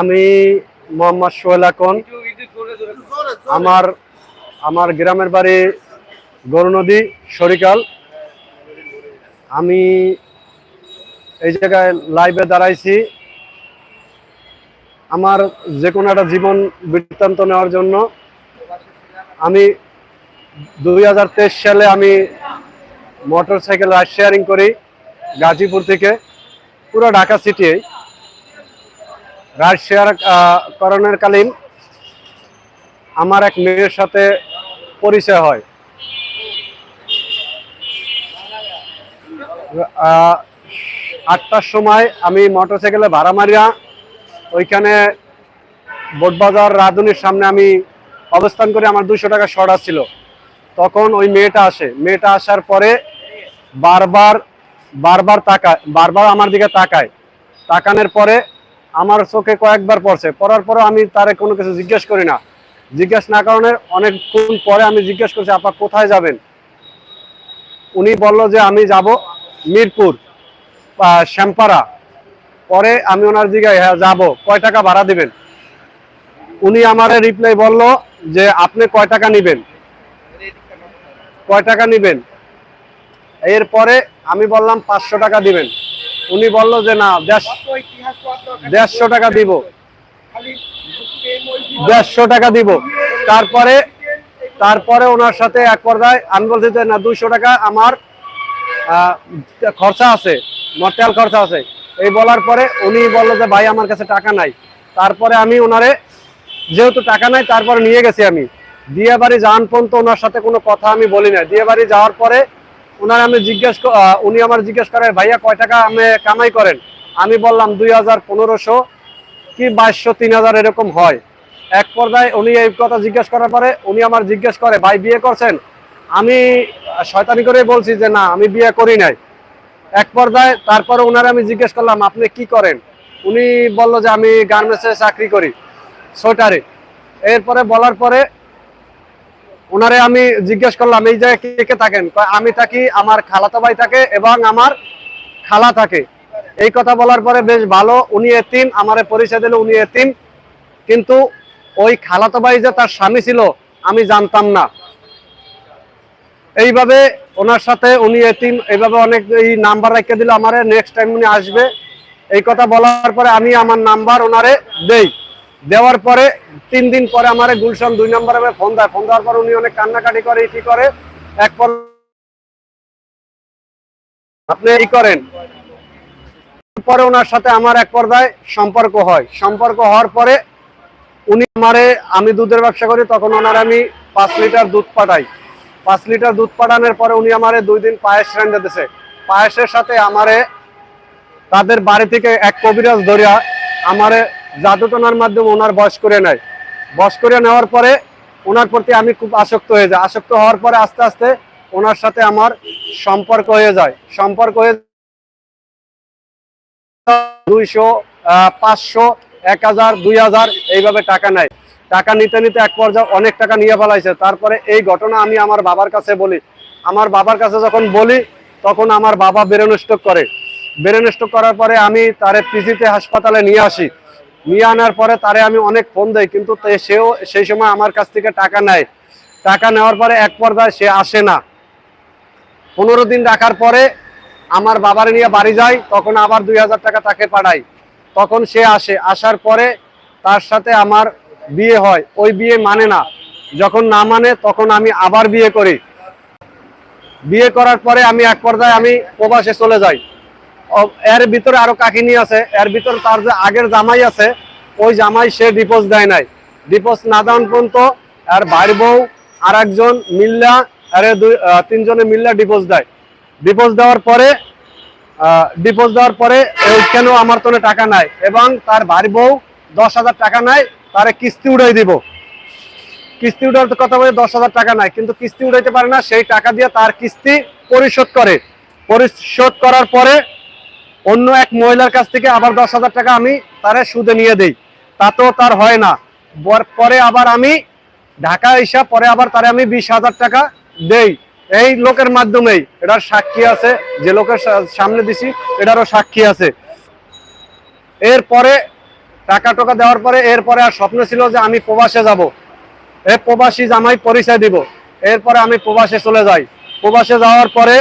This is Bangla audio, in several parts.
আমি মোহাম্মদ সোহেল আকন। আমার আমার গ্রামের বাড়ি গরুনদী সরিকাল আমি এই জায়গায় লাইভে দাঁড়াইছি। আমার যে কোনো একটা জীবন বৃত্তান্ত নেওয়ার জন্য। আমি দুই হাজার তেইশ সালে আমি মোটর সাইকেল রাইড শেয়ারিং করি গাজীপুর থেকে। পুরো ঢাকা সিটি রাইড শেয়ার করণের কালীন আমার এক মেয়ের সাথে পরিচয় হয়। আটটার সময় আমি মোটরসাইকেলে ভাড়া মারিয়া ওইখানে বোটবাজার রাধুনির সামনে আমি অবস্থান করে আমার দুশো টাকা শর্ট ছিল। তখন ওই মেয়েটা আসে। মেয়েটা আসার পরে বারবার বারবার তাকায়, বারবার আমার দিকে তাকায়। তাকানোর পরে আমার চোখে কয়েকবার পড়ছে। পড়ার পরে আমি তারে কোনো কিছু জিজ্ঞেস করি না। জিজ্ঞেস না কারণে অনেকক্ষণ পরে আমি জিজ্ঞেস করছি, আপা, কোথায় যাবেন? উনি বলল যে, আমি যাব মিরপুর শ্যামপাড়া। পরে আমি ওনার দিকে হ্যাঁ যাব। কয় টাকা ভাড়া দিবেন? উনি আমার রিপ্লাই বলল যে, আপনি কয় টাকা নেবেন? কয় টাকা নিবেন? এরপরে আমি বললাম, পাঁচশো টাকা দিবেন। উনি বলল যে, না দেড়- দেড়শো টাকা দিব। দেড়শো টাকা দিব। তারপরে তারপরে ওনার সাথে এক পর্যায়ে আমি বলছি যে, না, দুইশো টাকা আমার খরচা আছে, মর্টাল খরচা আছে। এই বলার পরে উনি বলল যে, ভাই, আমার কাছে টাকা নাই। তারপরে আমি ওনারে যেহেতু টাকা নাই, তারপরে নিয়ে গেছি আমি। দিয়ে বাড়ি যান পর্যন্ত ওনার সাথে কোনো কথা আমি বলি না দিয়ে বাড়ি যাওয়ার পরে ওনার আমি জিজ্ঞেস উনি আমার জিজ্ঞেস করে, ভাইয়া, কয় টাকা আমি কামাই করেন? আমি বললাম দুই হাজার পনেরোশো কি বাইশশো, তিন হাজার এরকম হয়। এক পর্যায়ে উনি এই কথা জিজ্ঞেস করার পরে উনি আমার জিজ্ঞেস করে, ভাই, বিয়ে করছেন? আমি শয়তানি করে বলছি যে, না, আমি বিয়ে করি নাই। এক পর্যায়ে তারপরে ওনারে আমি জিজ্ঞেস করলাম, আপনি কি করেন? উনি বলল যে, আমি গার্মেন্টসে চাকরি করি, সোয়েটারে। এরপরে বলার পরে ওনারে আমি জিজ্ঞেস করলাম, এই জায়গায় কে কে থাকেন? আমি থাকি, আমার খালাতো ভাই থাকে এবং আমার খালা থাকে। এই কথা বলার পরে বেশ ভালো, উনি এতিম, আমারে পরিচয় দিল উনি এতিম। কিন্তু ওই খালাতো ভাই যে তার স্বামী ছিল, আমি জানতাম না। এইভাবে ওনার সাথে উনি এতিম, এইভাবে অনেক এই নাম্বার রেখে দিল আমারে নেক্সট টাইম উনি আসবে। এই কথা বলার পরে আমি আমার নাম্বার ওনারে দেই। দেওয়ার পরে তিন দিন পরে আমার গুলশান দুই নম্বরে আমি ফোন দেয়। ফোন দেওয়ার পর উনি অনেক কান্নাকাটি করে কি করে। এক পর আপনি এই করেন। পরে ওনার সাথে আমার এক পর্যায়ে সম্পর্ক হয়। সম্পর্ক হওয়ার পরে উনি আমারে, আমি দুধের ব্যবসা করি, তখন ওনার আমি পাঁচ লিটার দুধ পাঠাই। পাঁচ লিটার দুধ পাঠানোর পরে উনি আমারে দুই দিন পায়েস রেঁধে দিছে। পায়েসের সাথে আমারে তাদের বাড়ি থেকে এক কবিরাজ ধরিয়া আমারে জাদুটনার মাধ্যমে ওনার বয়স করে নেয়। বয়স করে নেওয়ার পরে ওনার প্রতি আমি খুব আসক্ত হয়ে যাই। আসক্ত হওয়ার পরে আস্তে আস্তে ওনার সাথে আমার সম্পর্ক হয়ে যায়। সম্পর্ক হয়ে দুইশো পাঁচশো, এক হাজার, দুই হাজার, এইভাবে টাকা নেয়। টাকা নিতে নিতে এক পর্যায়ে অনেক টাকা নিয়ে ফেলাইছে। তারপরে এই ঘটনা আমি আমার বাবার কাছে বলি। আমার বাবার কাছে যখন বলি, তখন আমার বাবা ব্রেন করে। ব্রেন করার পরে আমি তারে পিজিতে হাসপাতালে নিয়ে আসি। নিয়ে আনার পরে তারে আমি অনেক ফোন দেই, কিন্তু সেও সেই সময় আমার কাছ থেকে টাকা নেয়। টাকা নেওয়ার পরে এক পর্যায়ে সে আসে না। পনেরো দিন রাখার পরে আমার বাবার নিয়ে বাড়ি যাই, তখন আবার দুই হাজার টাকা তাকে পাঠাই। তখন সে আসে, আসার পরে তার সাথে আমার বিয়ে হয়। ওই বিয়ে মানে না। যখন না মানে তখন আমি আবার বিয়ে করি। বিয়ে করার পরে আমি এক পর্যায়ে আমি প্রবাসে চলে যাই। এর ভিতরে আরও কাকিনি আছে। এর ভিতরে তার যে আগের জামাই আছে, ওই জামাই সে ডিপোজ দেয় নাই। ডিপোজ না দেওয়ান পর্যন্ত আর ভাইয়ের বউ আর একজন মিল্লা আরে দুই তিনজনে মিল্লা ডিপোজ দেয়। ডিপোজ দেওয়ার পরে ডিপোজ দেওয়ার পরে কেন আমার তো টাকা নাই? এবং তার ভাই বউ দশ হাজার টাকা নাই, তারে কিস্তি উড়াই দিব। কিস্তি উঠার কথা বলে দশ হাজার টাকা নাই, কিন্তু কিস্তি উঠাইতে পারে না, সেই টাকা দিয়ে তার কিস্তি পরিশোধ করে। পরিশোধ করার পরে অন্য এক মহিলার কাছ থেকে আবার দশ হাজার টাকা আমি তারে সুদে নিয়ে দেই। তাতেও তার হয় না। পরে আবার আমি ঢাকা এসা পরে আবার তারে আমি বিশ হাজার টাকা দেই। এই লোকের মাধ্যমেই। এটার সাক্ষী আছে, যে লোকের সামনে দিছি, এটারও সাক্ষী আছে। এরপরে টাকা টোকা দেওয়ার পরে, এরপরে আর স্বপ্ন ছিল যে আমি প্রবাসে যাব। এ প্রবাসী জামাই পরিচয় দিব। এরপরে আমি প্রবাসে চলে যাই। প্রবাসে যাওয়ার পরে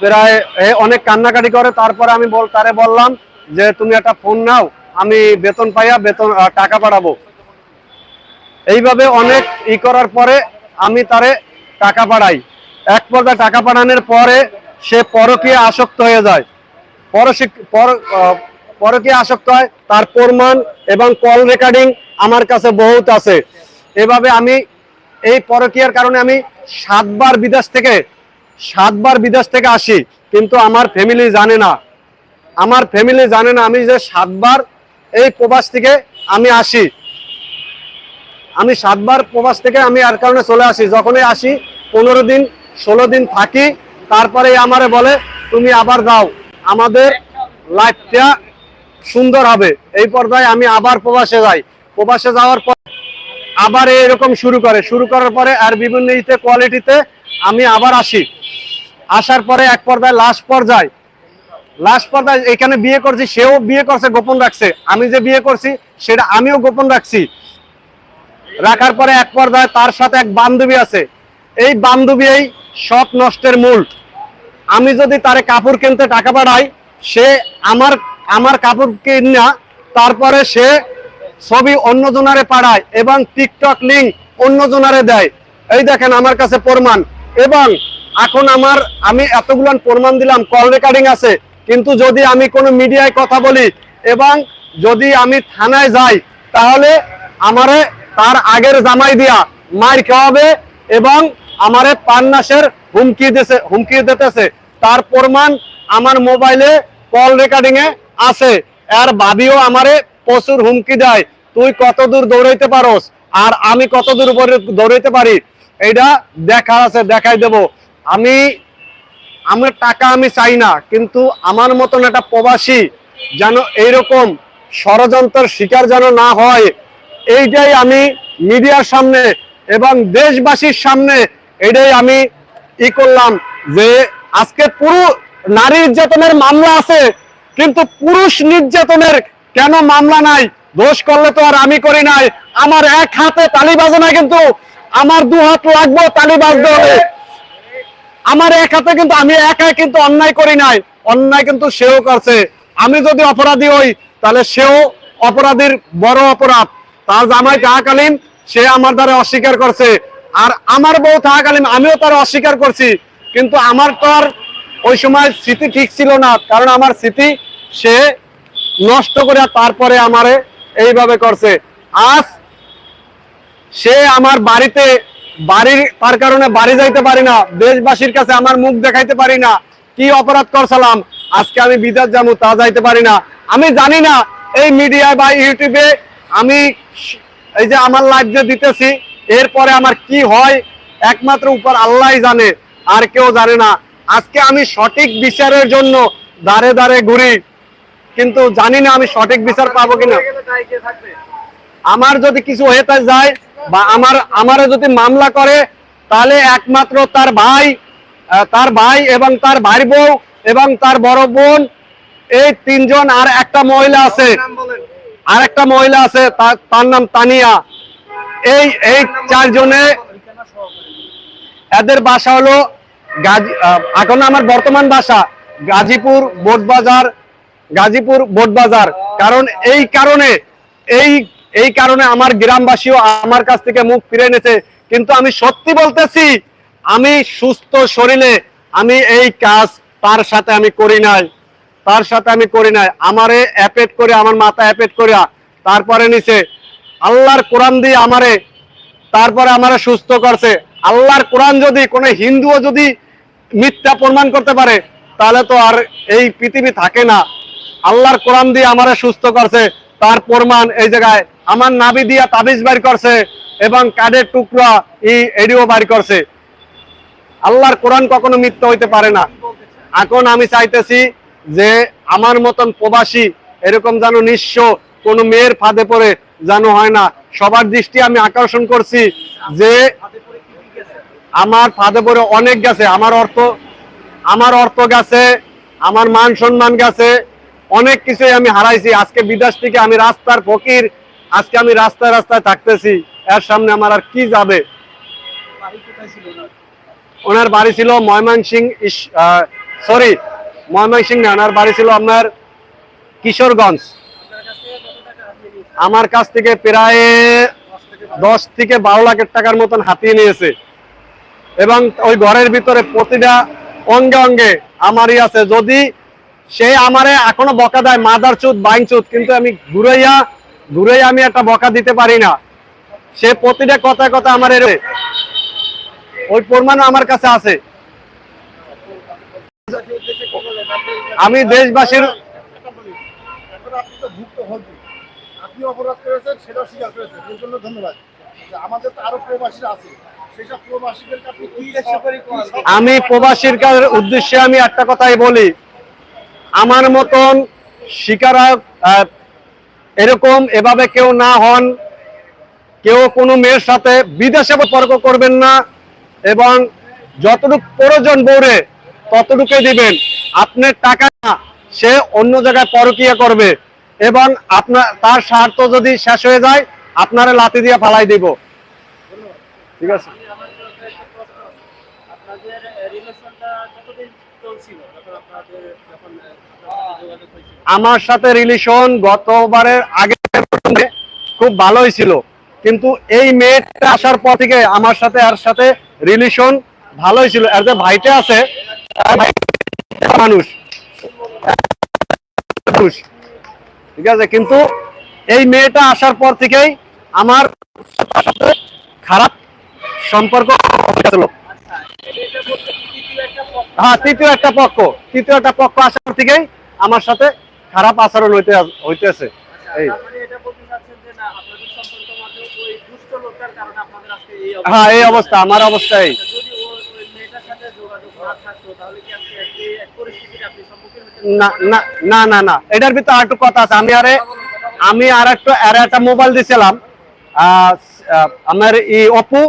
প্রায় অনেক কান্নাকাটি করে। তারপরে আমি বল তারে বললাম যে, তুমি একটা ফোন নাও, আমি বেতন পাইয়া বেতন টাকা পাঠাবো। এইভাবে অনেক ই করার পরে আমি তারে টাকা পাঠাই। এক পর্যায়ে টাকা পাঠানোর পরে সে পরকীয় আসক্ত হয়ে যায়। পরকীয় আসক্ত হয়, তার প্রমাণ এবং কল রেকর্ডিং আমার কাছে বহুত আছে। এভাবে আমি এই পরকীয়ার কারণে আমি সাতবার বিদেশ থেকে, সাতবার বিদেশ থেকে আসি, কিন্তু আমার ফ্যামিলি জানে না। আমার ফ্যামিলি জানে না আমি যে সাতবার এই প্রবাস থেকে আমি আসি। আমি সাতবার প্রবাস থেকে আমি আর কারণে চলে আসি। যখনই আসি, পনেরো দিন ষোলো দিন থাকি, তারপরে আমারে বলে, তুমি আবার যাও। আমাদের লাইফটা সুন্দর হবে। এই পর্যায়ে আমি আবার প্রবাসে যাই। প্রবাসে যাওয়ার পর আবার এরকম শুরু করে। শুরু করার পরে আর বিভিন্ন ইতে, কোয়ালিটিতে আমি আবার আসি। আসার পরে এক পর্দায় লাস্ট পর্যায়ে। লাস্ট পর্দায় এখানে বিয়ে করছি, সেও বিয়ে করছে, গোপন রাখছে। আমি যে বিয়ে করছি, সেটা আমিও গোপন রাখছি। রাখার পরে এক পর্দায় তার সাথে এক বান্ধবী আছে। এই বান্ধবী এই সব নষ্টের মূল। আমি যদি তারে কাপড় কিনতে টাকা পাঠাই, সে আমার আমার কাপড় কিনা তারপরে সে ছবি অন্য জনারে পাঠায় এবং টিকটক লিঙ্ক অন্য জনারে দেয়। এই দেখেন আমার কাছে প্রমাণ। এবং এখন আমার, আমি এতগুলো প্রমাণ দিলাম কল রেকর্ডিং আছে। কিন্তু যদি আমি কোনো মিডিয়ায় কথা বলি এবং যদি আমি থানায় যাই, তাহলে আমারে তার আগের জামাই দিয়া মার খাওয়াবে এবং আমারে পান্নাসের হুমকি দিতেছে হুমকি দিতেছে। তার প্রমাণ আমার মোবাইলে কল রেকর্ডিং এ আছে। আর ভাবিও আমারে প্রচুর হুমকি দেয়। তুই কত দূর দৌড়াইতে পারোস? আর আমি কত দূর উপরে দৌড়াইতে পারি? এইটা দেখা আছে, দেখাই দেব। আমি, আমার টাকা আমি চাই না, কিন্তু আমার মতন একটা প্রবাসী যেন এইরকম ষড়যন্ত্রের শিকার যেন না হয়, এইটাই আমি মিডিয়ার সামনে এবং দেশবাসীর সামনে এটাই আমি ই করলাম যে আজকে পুরো নারী নির্যাতনের মামলা আছে, কিন্তু পুরুষ নির্যাতনের কেন মামলা নাই? দোষ করলে তো আর আমি করি নাই। আমার এক হাতে তালি বাজে না কিন্তু আমার দু হাত লাগবে তালি বাজতে হবে। আমার এক হাতে কিন্তু আমি একাই কিন্তু অন্যায় করি নাই। অন্যায় কিন্তু সেও করছে। আমি যদি অপরাধী হই, তাহলে সেও অপরাধীর বড় অপরাধ। তার জামাই থাকাকালীন সে আমার দ্বারা অস্বীকার করছে। আর আমার বউ থাকাকালীন আমিও তার অস্বীকার করছি। কিন্তু আমার তো আর ওই সময় স্মৃতি ঠিক ছিল না, কারণ আমার স্মৃতি সে নষ্ট করে তারপরে আমারে এইভাবে করছে। আজ সে আমার বাড়িতে, বাড়ির, তার কারণে বাড়ি যাইতে পারি না, দেশবাসীর কাছে আমার মুখ দেখাইতে পারি না, কি অপরাধ করছিলাম, আজকে আমি বিদেশ যাব, তা যাইতে পারি না। আমি জানি না, এই মিডিয়ায় বা ইউটিউবে আমি এই যে আমার লাইভ যে দিতেছি এরপরে আমার কি হয়? একমাত্র উপর আল্লাহ জানে আর কেউ জানে না। আজকে আমি সঠিক বিচারের জন্য দাঁড়ে দাঁড়ে ঘুরি কিন্তু জানি না আমি সঠিক বিচার পাবো কিনা। আমার যদি কিছু হয়ে যায় বা আমার আমারে যদি মামলা করে তাহলে একমাত্র তার ভাই তার ভাই এবং তার ভাই বউ এবং তার বড় বোন এই তিনজন আর একটা মহিলা আছে। আর একটা মহিলা আছে তার নাম তানিয়া। এই এই চারজনে এদের বাসা হলো এখন আমার বর্তমান বাসা গাজীপুর বোটবাজার গাজীপুর বোটবাজার কারণ এই কারণে, এই এই কারণে আমার গ্রামবাসীও আমার কাছ থেকে মুখ ফিরে এনেছে। কিন্তু আমি সত্যি বলতেছি, আমি সুস্থ শরীরে আমি এই কাজ তার সাথে আমি করি নাই। তার সাথে আমি করি নাই। আমারে অ্যাপেট করে, আমার মাথা অ্যাপেট করে তারপরে নিচে আল্লাহর কোরআন দিয়ে আমারে, তারপরে আমারে সুস্থ করছে। আল্লাহর কোরআন যদি কোনো হিন্দুও যদি মিথ্যা প্রমাণ করতে পারে, তাহলে তো আর এই পৃথিবী থাকে না। আল্লাহর কোরআন দিয়ে আমারে সুস্থ করছে। তার প্রমাণ এই জায়গায়। আমার নাবি দিয়া তাবিজ বাড়ি করছে এবং কাঠের টুকরা এই এডিও বাড়ি করছে। আল্লাহর কোরআন কখনো মিথ্যা হইতে পারে না। এখন আমি চাইতেছি যে আমার মতন প্রবাসী, এরকম যেন নিঃস্ব কোনো মেয়ের ফাঁদে পড়ে যেন হয় না, সবার দৃষ্টি আমি আকর্ষণ করছি যে আমার ফাঁদে পড়ে অনেক গেছে, আমার অর্থ আমার অর্থ গেছে, আমার মান সম্মান গেছে, অনেক কিছুই আমি হারাইছি। আজকে বিদেশ থেকে আমি রাস্তার ফকির, আজকে আমি রাস্তায় রাস্তায় থাকতেছি, এর সামনে আমার আর কি যাবে? ওনার বাড়ি ছিল ময়মনসিং সরি ময়মনসিং না, ওনার বাড়ি ছিল আপনার কিশোরগঞ্জ আপনার কাছ থেকে কত টাকা হারিয়ে আমার কাছ থেকে প্রায় দশ থেকে বারো লাখের টাকার মতন হাতিয়ে নিয়েছে। এবং ওই ঘরের ভিতরে প্রতিটা অঙ্গে অঙ্গে আমারই আছে। যদি সে আমারে এখনও বকা দেয়, মাদার চুত বাইং চুত, কিন্তু আমি ঘুরাইয়া ঘুরাইয়া আমি একটা বকা দিতে পারি না। সে প্রতিটা কথা কথা আমার এর ওই প্রমাণও আমার কাছে আছে। আমি দেশবাসীর আপনি অপরাধ করেছেন সেটাও স্বীকার করেছেন। এর জন্য ধন্যবাদ। আমাদের তো আরও প্রবাসীরা আছে। আমি প্রবাসীর কাজের উদ্দেশ্যে আমি একটা কথাই বলি। আমার মতন শিকারা এরকম এভাবে কেউ না হন। কেউ কোনো মেয়ের সাথে বিদেশে তর্ক করবেন না এবং যতটুকু প্রয়োজন বৌরে ততটুকুই দিবেন। আপনার টাকা সে অন্য জায়গায় পরকিয়া করবে। এবং আপনার তার স্বার্থ যদি শেষ হয়ে যায় আপনারা লাতি দিয়ে ফালাই দিব। ঠিক আছে? আমার সাথে রিলেশন গতবারের আগে খুব ভালোই ছিল কিন্তু এই মেয়েটা আসার পর থেকে আমার সাথে আর সাথে রিলেশন ভালোই ছিল আর যে ভাইটা আছে মানুষ। ঠিক আছে? কিন্তু এই মেয়েটা আসার পর থেকেই আমার সাথে খারাপ সম্পর্ক হ্যাঁ তৃতীয় একটা পক্ষ। তৃতীয় একটা পক্ষ আসার থেকেই আমার সাথে খারাপ আচরণ হইতে হইতেছে। এই। তার মানে অবস্থা বলতে চাচ্ছেন যে না আপনাদের সম্পর্ক মাঝে ওই দুষ্ট লোকটার কারণে আপনাদের আজকে এই হ্যাঁ এই অবস্থা আমার অবস্থায় আচ্ছা, যদি ও- ওই মেয়েটার সাথে যোগাযোগ না থাকতো তাহলে কি আজকে এই এক পরিস্থিতির আপনি সম্মুখীন হতেন না না না এটার ভিতরে আরেকটু কথা আছে। আমি আরে আমি আর একটু মোবাইল আহ, আমার এই অপু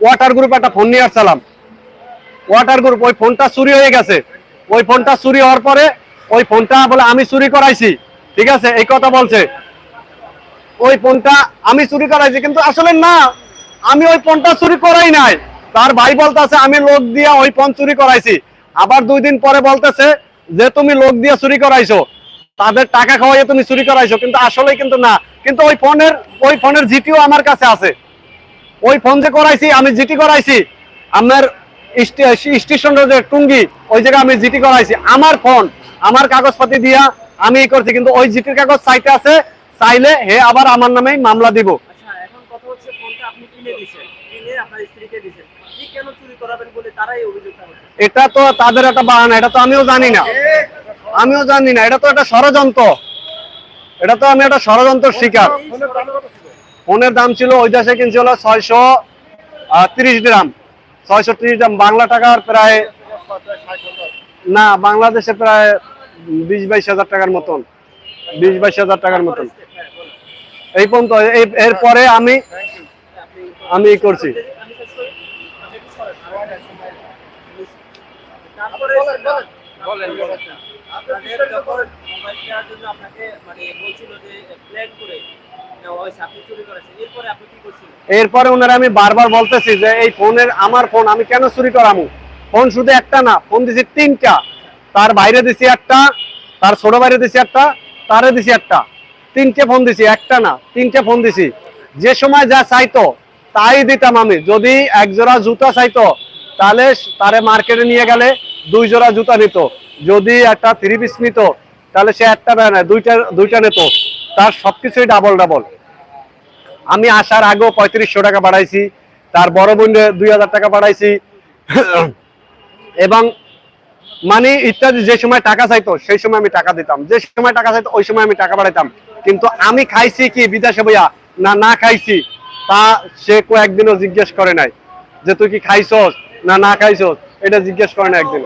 ওয়াটার গ্রুপ একটা ফোন নিয়ে আসছিলাম। ওয়াটার গ্রুপ ওই ফোনটা চুরি হয়ে গেছে। ওই ফোনটা চুরি হওয়ার পরে ওই ফোনটা বলে আমি চুরি করাইছি। ঠিক আছে? এই কথা বলছে। ওই ফোনটা আমি চুরি করাইছি কিন্তু আসলে না। আমি ওই ফোনটা চুরি করাই নাই। তার ভাই বলতেছে আমি লোক দিয়া ওই ফোন চুরি করাইছি। আবার দুই দিন পরে বলতেছে যে তুমি লোক দিয়ে চুরি করাইছো, তাদের টাকা খাওয়াইয়ে তুমি চুরি করাইছো, কিন্তু আসলে কিন্তু না। কিন্তু ওই ফোনের ওই ফোনের জিটিও আমার কাছে আছে। ওই ফোন যে করাইছি, আমি জিটি করাইছি, আমার স্টে- স্টেশন রোডের টুঙ্গি, ওই জায়গায় আমি জিটি করাইছি। আমার ফোন, আমার কাগজপাতি দিয়া আমি করছি, কিন্তু ওই জিটির কাগজ চাইতে আছে, চাইলে হে আবার আমার নামে মামলা দিব। আচ্ছা এখন কথা হচ্ছে ফোনটা আপনি কিনে দিয়েছেন কিনে আপনার স্ত্রীকে দিয়েছেন আপনি কেন চুরি করাবেন বলে তারাই এটা তো তাদের একটা বাহানা, এটা তো আমিও জানি না। আমিও জানি না, এটা তো একটা ষড়যন্ত্র। এটা তো আমি একটা ষড়যন্ত্র শিকার। ফোনের দাম ছিল ওই দেশে কিনছে হলো ছয়শো তিরিশ গ্রাম। ছয়শো তিরিশ গ্রাম। বাংলা টাকার প্রায়, না, বাংলাদেশে প্রায় বিশ বাইশ হাজার টাকার মতন। বিশ বাইশ হাজার টাকার মতন। এই পর্যন্ত এরপরে আমি আমি করছি আমি শেষ করি আপনি একটু সরেন। তারপরে বলেন, বলেন। আপনাদের যখন মোবাইল কেনার জন্য আপনাকে মানে বলছিল যে প্ল্যান করে নেওয়া হয়েছে আপনি চুরি করেছেন। এরপরে আপনি এরপরে ওনারা আমি বারবার বলতেছি যে এই ফোনের আমার ফোন আমি কেন চুরি করামু? ফোন শুধু একটা না ফোন দিছি তিনটা। তার বাইরে দিছি একটা তার ছোট বাইরে দিছি একটা তারে দিছি একটা। তিনটে ফোন দিছি একটা না তিনটে ফোন দিছি। যে সময় যা চাইতো তাই দিতাম আমি। যদি এক জোড়া জুতা চাইতো, তাহলে তারে মার্কেটে নিয়ে গেলে দুই জোড়া জুতা নিত। যদি একটা থ্রি পিস নিত, তাহলে সে একটা নেয় না, দুইটা দুইটা নিত। তার সবকিছুই ডাবল ডাবল আমি আসার আগেও পঁয়ত্রিশশো টাকা বাড়াইছি, তার বড় বোনের দুই হাজার টাকা বাড়াইছি। এবং মানে ইত্যাদি যে সময় টাকা চাইতো, সেই সময় আমি টাকা দিতাম। যে সময় টাকা চাইতো, ওই সময় আমি টাকা বাড়াইতাম। কিন্তু আমি খাইছি কি বিদেশে বইয়া? না না খাইছি। তা সে কয়েকদিনও জিজ্ঞেস করে নাই যে তুই কি খাইছস না না খাইছস? এটা জিজ্ঞেস করে না একদিন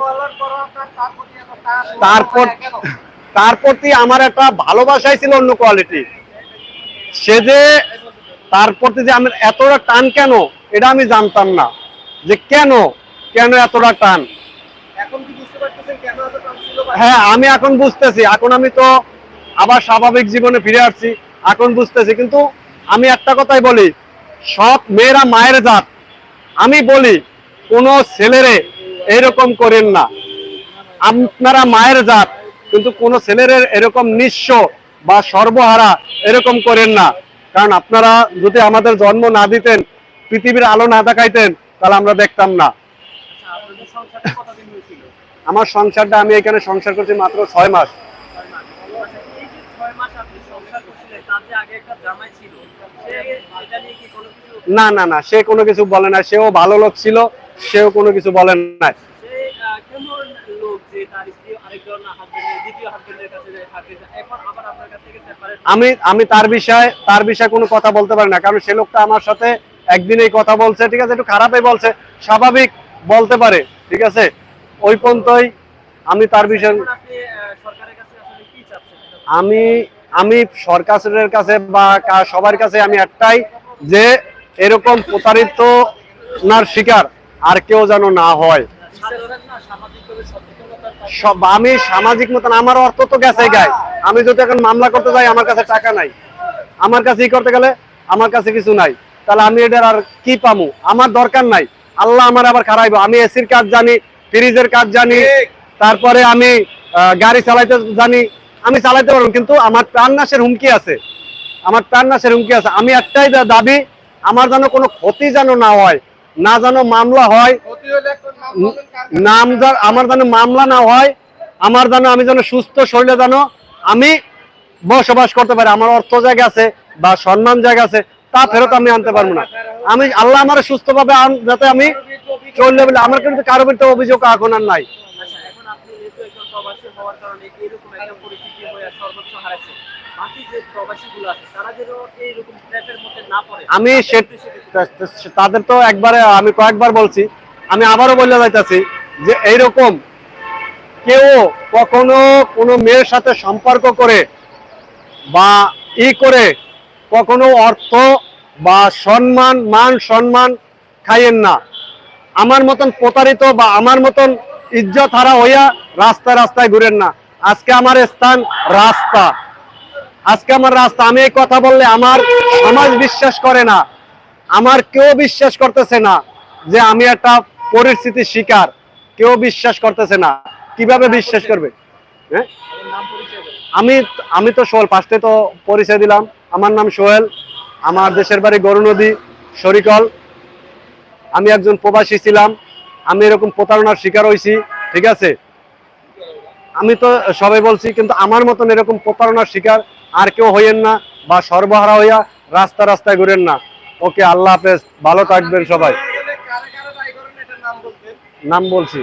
তারপর তার প্রতি আমার একটা ভালোবাসাই ছিল অন্য কোয়ালিটি। সে যে তার প্রতি যে আমার এতটা টান কেন? এটা আমি জানতাম না। যে কেন? কেন এতটা টান? হ্যাঁ আমি এখন বুঝতেছি। এখন আমি তো আবার স্বাভাবিক জীবনে ফিরে আসছি। এখন বুঝতেছি। কিন্তু আমি একটা কথাই বলি সব মেয়েরা মায়ের জাত। আমি বলি কোনো ছেলেরে এরকম করেন না। আপনারা মায়ের জাত কিন্তু কোন ছেলের এরকম নিঃস্ব বা সর্বহারা এরকম করেন না। কারণ আপনারা যদি আমাদের জন্ম না দিতেন পৃথিবীর আলো না দেখাইতেন তাহলে আমরা দেখতাম না। আচ্ছা আমার সংসারটা আমি এখানে সংসার করছি মাত্র ছয় মাস আচ্ছা এই যে ছয় মাস আপনি সংসার করছিলেন তার যে আগে একটা জামাই ছিল সে এটা নিয়ে কি কোনো কিছু না না না সে কোনো কিছু বলে না সেও ভালো লোক ছিল সেও কোনো কিছু বলে না আমি আমি তার বিষয়ে তার বিষয়ে কোনো কথা বলতে পারি না কারণ সে লোকটা আমার সাথে একদিনেই কথা বলছে ঠিক আছে একটু খারাপই বলছে স্বাভাবিক বলতে পারে ঠিক আছে? ওই পর্যন্তই আমি তার বিষয়ে আমি আমি সরকারের কাছে বা সবার কাছে আমি একটাই যে এরকম প্রতারিত নার শিকার আর কেউ যেন না হয়। সব আমি সামাজিক মতন, আমার অর্থ তো গেছে গায়ে। আমি যদি এখন মামলা করতে যাই, আমার কাছে টাকা নাই। আমার কাছে ই করতে গেলে আমার কাছে কিছু নাই। তাহলে আমি এটার আর কি পামু? আমার দরকার নাই। আল্লাহ আমার আবার খারাইব। আমি এসির কাজ জানি, ফ্রিজের কাজ জানি, তারপরে আমি গাড়ি চালাইতে জানি। আমি চালাইতে পারব কিন্তু আমার প্রাণ নাশের হুমকি আছে। আমার প্রাণ নাশের হুমকি আছে। আমি একটাই দাবি আমার যেন কোনো ক্ষতি যেন না হয়, না যেন মামলা হয়, নাম আমার যেন মামলা না হয়, আমার যেন আমি যেন সুস্থ শরীরে যেন আমি বসবাস করতে পারি, আমার অর্থ জায়গা আছে বা সম্মান জায়গা আছে, তা ফেরত আমি আনতে পারব না। আমি আল্লাহ আমার সুস্থভাবে যাতে আমি চললে বলে, আমার কিন্তু কারও বিরুদ্ধে অভিযোগ এখন আর নাই আচ্ছা এখন আপনি যেহেতু একজন প্রবাসী হওয়ার কারণে এরকম একটা পরিস্থিতি হয়ে সর্বোচ্চ হারাইছে বাকি যে প্রবাসীগুলো আছে তারা যেন এইরকম ট্র্যাপের মধ্যে না পড়ে আমি তাদের তো একবারে, আমি কয়েকবার বলছি, আমি আবারও বলে যাইতেছি যে এইরকম কেউ কখনো কোনো মেয়ের সাথে সম্পর্ক করে বা ই করে কখনো অর্থ বা সম্মান, মান সম্মান খাইয়েন না। আমার মতন প্রতারিত বা আমার মতন ইজ্জত হারা হইয়া রাস্তায় রাস্তায় ঘুরেন না। আজকে আমার স্থান রাস্তা। আজকে আমার রাস্তা, আমি এই কথা বললে আমার সমাজ বিশ্বাস করে না। আমার কেউ বিশ্বাস করতেছে না যে আমি একটা পরিস্থিতির শিকার। কেউ বিশ্বাস করতেছে না। কীভাবে বিশ্বাস করবে? হ্যাঁ। আমি আমি তো সোহেল ফার্স্টে তো পরিচয় দিলাম। আমার নাম সোহেল আমার দেশের বাড়ি গরু নদী, শরিকল। আমি একজন প্রবাসী ছিলাম। আমি এরকম প্রতারণার শিকার হয়েছি ঠিক আছে? আমি তো সবাই বলছি কিন্তু আমার মতন এরকম প্রতারণার শিকার আর কেউ হইয়েন না বা সর্বহারা হইয়া রাস্তা রাস্তায় ঘুরেন না। ওকে আল্লাহ হাফেজ ভালো থাকবেন সবাই। নাম বলছি।